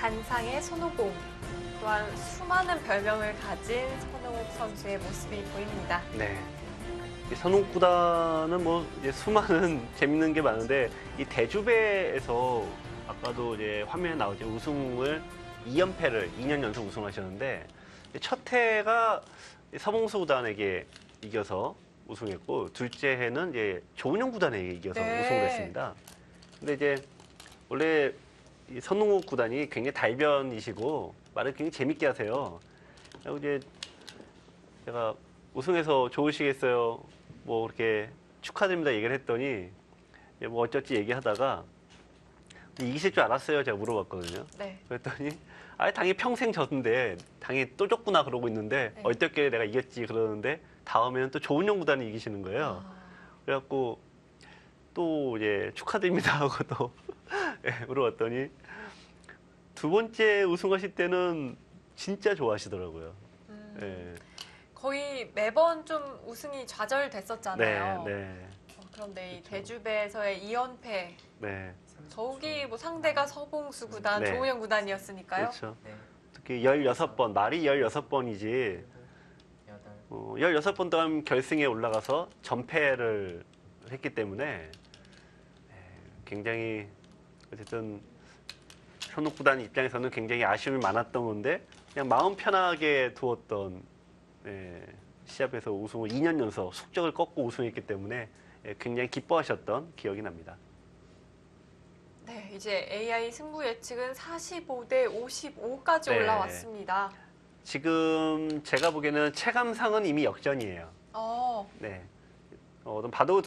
단상의 손오공 또한 수많은 별명을 가진 손흥욱 선수의 모습이 보입니다. 네. 이 선홍구단은 뭐 이제 수많은 재밌는 게 많은데 이 대주배에서 아까도 이제 화면에 나오죠 우승을 2연패를 2년 연속 우승하셨는데 첫 해가 서봉수 구단에게 이겨서 우승했고 둘째 해는 이제 조은영 구단에게 이겨서 네. 우승을 했습니다. 근데 이제 원래 이 선홍욱 구단이 굉장히 달변이시고 말을 굉장히 재밌게 하세요. 그리고 이제 제가 우승해서 좋으시겠어요. 뭐 이렇게 축하드립니다 얘기를 했더니 뭐 어쩌지 얘기하다가 이기실 줄 알았어요. 제가 물어봤거든요. 네. 그랬더니 아 당연히 평생 졌는데 당연히 또 졌구나 그러고 있는데 네. 어떻게 내가 이겼지 그러는데 다음에는 또 좋은 영 구단이 이기시는 거예요. 아, 그래갖고 또 이제 축하드립니다 하고 또 예, 물어봤더니 두 번째 우승하실 때는 진짜 좋아하시더라고요. 음, 예. 거의 매번 좀 우승이 좌절됐었잖아요. 네, 네, 어, 그런데 이 그렇죠. 대주배에서의 2연패 네. 저기 뭐 상대가 서봉수 구단, 네. 조우영 구단이었으니까요. 그렇죠. 네. 특히 16번, 말이 16번이지 여덟. 어, 16번 동안 결승에 올라가서 전패를 했기 때문에 예, 굉장히 어쨌든 현혹 구단 입장에서는 굉장히 아쉬움이 많았던 건데 그냥 마음 편하게 두었던 예, 시합에서 우승을 2년 연속 숙적을 꺾고 우승했기 때문에 예, 굉장히 기뻐하셨던 기억이 납니다. 네, 이제 AI 승부 예측은 45대 55까지 네. 올라왔습니다. 지금 제가 보기에는 체감상은 이미 역전이에요. 어, 네. 어, 좀 봐도